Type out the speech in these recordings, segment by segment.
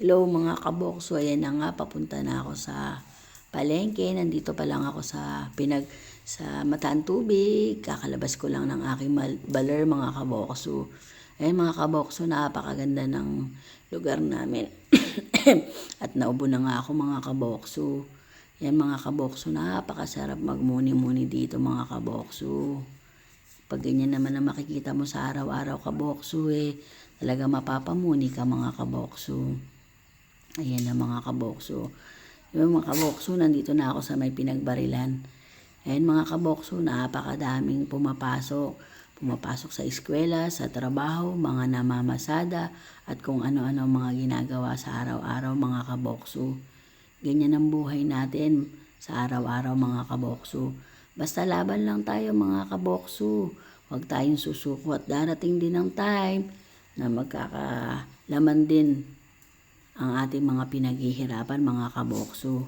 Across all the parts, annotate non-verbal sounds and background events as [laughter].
Hello mga kabokso, ayan na nga, papunta na ako sa palengke. Nandito pa lang ako sa pinag sa Mataan Tubig. Kakalabas ko lang ng aking baler mga kabokso. Ayan mga kabokso, napakaganda ng lugar namin. [coughs] At naubo na nga ako mga kabokso. Ayan mga kabokso, napakasarap magmuni-muni dito mga kabokso. Pag ganyan naman ang makikita mo sa araw-araw kabokso eh, talaga mapapamuni ka mga kabokso. Ayan na mga kabokso. Yung mga kabokso, nandito na ako sa may pinagbarilan. Ayan mga kabokso, napakadaming pumapasok. Pumapasok sa eskwela, sa trabaho, mga namamasada, at kung ano-ano mga ginagawa sa araw-araw mga kabokso. Ganyan ang buhay natin sa araw-araw mga kabokso. Basta laban lang tayo mga kabokso. Huwag tayong susuko at darating din ang time na magkakalaman din ang ating mga pinaghihirapan mga kabokso.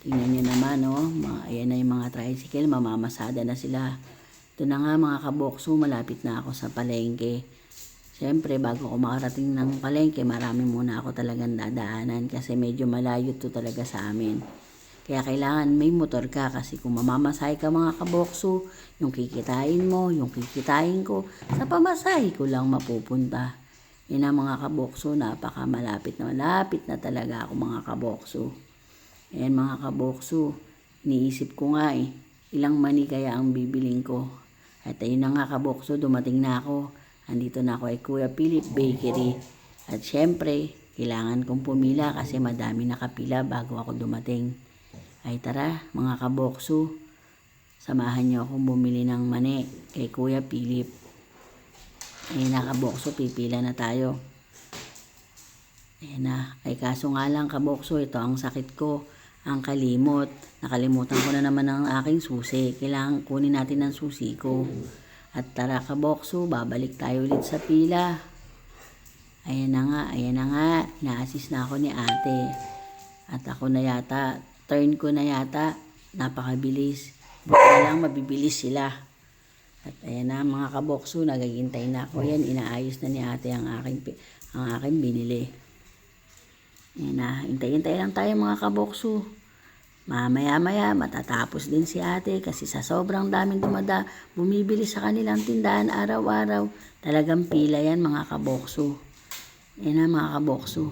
Tingnan nyo naman, oh, mga, ayan na yung mga tricycle, mamamasada na sila. Ito na nga mga kabokso, malapit na ako sa palengke. Siyempre, bago ako makarating ng palengke, marami muna ako talagang dadaanan kasi medyo malayo to talaga sa amin. Kaya kailangan may motor ka kasi kung mamamasay ka mga kabokso, yung kikitain mo, yung kikitain ko, sa pamasahe ko lang mapupunta. Yan ang mga kabokso, napaka malapit na malapit na talaga ako mga kabokso. Ayan mga kabokso, iniisip ko nga eh, ilang mani kaya ang bibiling ko. At ayun na nga kabokso, dumating na ako. Andito na ako ay Kuya Philip Bakery. At syempre, kailangan kong pumila kasi madami nakapila bago ako dumating. Ay tara, mga kabokso, samahan niyo akong bumili ng mani kay Kuya Philip. Ayun na kabokso, pipila na tayo. Ayan na. Ay kaso nga lang kabokso, ito ang sakit ko. Ang kalimot. Nakalimutan ko na naman ang aking susi. Kailangan kunin natin ang susi ko. At tara kabokso, babalik tayo ulit sa pila. Ayan na nga, ayan na nga. Na-assist na ako ni ate. At ako na yata, turn ko na yata. Napakabilis. Na lang mabibilis sila. At ayan na mga kabokso, nagagintay na ako. Yan, inaayos na ni ate ang aking, ang aking binili. Ayan na, hintay-hintay lang tayo mga kabokso. Mamaya-maya, matatapos din si ate kasi sa sobrang daming dumada, bumibili sa kanilang tindahan araw-araw. Talagang pila yan mga kabokso. Ayan na mga kabokso.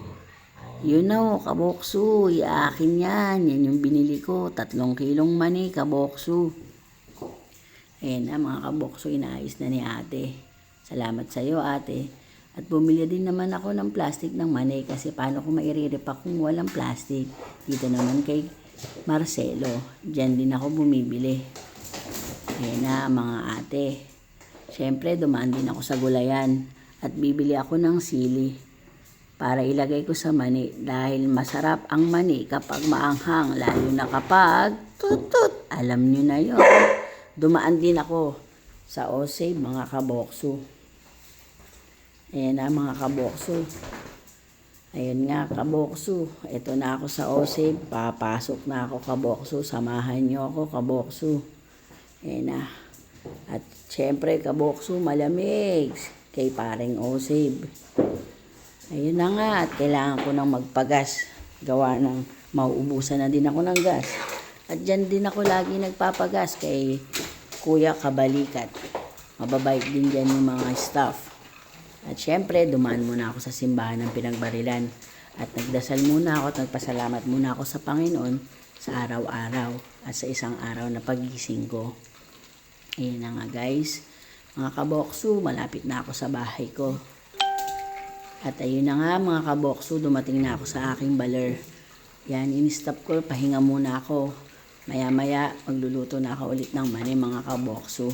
Yun na oh, kabokso. Iakin yan. Yan yung binili ko. Tatlong kilong mani, kabokso. Ayan na mga kabokso, inaayos na ni ate. Salamat sa iyo ate. At bumili din naman ako ng plastic ng mani kasi paano ko mairiripak kung walang plastic. Dito naman kay Marcelo. Diyan din ako bumibili. Ayan na mga ate. Siyempre, dumaan din ako sa gulayan at bibili ako ng sili para ilagay ko sa mani dahil masarap ang mani kapag maanghang lalo na kapag tutut. Alam nyo na yon. Dumaan din ako sa Osay mga kabokso. Ayan na mga kabokso. Ayun nga kabokso. Ito na ako sa Osay. Papasok na ako kabokso. Samahan nyo ako kabokso. Ayan na. At syempre kabokso malamig kay paring Osib. Ayun na nga, at kailangan ko nang magpagas. Gawa ng mauubusan na din ako ng gas. At dyan din ako lagi nagpapagas kay Kuya Kabalikat. Mababait din dyan yung mga staff. At syempre, dumaan muna ako sa simbahan ng pinagbarilan. At nagdasal muna ako at nagpasalamat muna ako sa Panginoon sa araw-araw at sa isang araw na pagising ko. Ayun na nga guys. Mga kabokso, malapit na ako sa bahay ko. At ayun na nga mga kabokso, dumating na ako sa aking baler. Yan, in-stop ko, pahinga muna ako. Maya-maya, magluluto na ako ulit ng mani mga kabokso.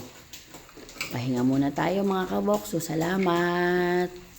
Pahinga muna tayo mga kabokso. Salamat!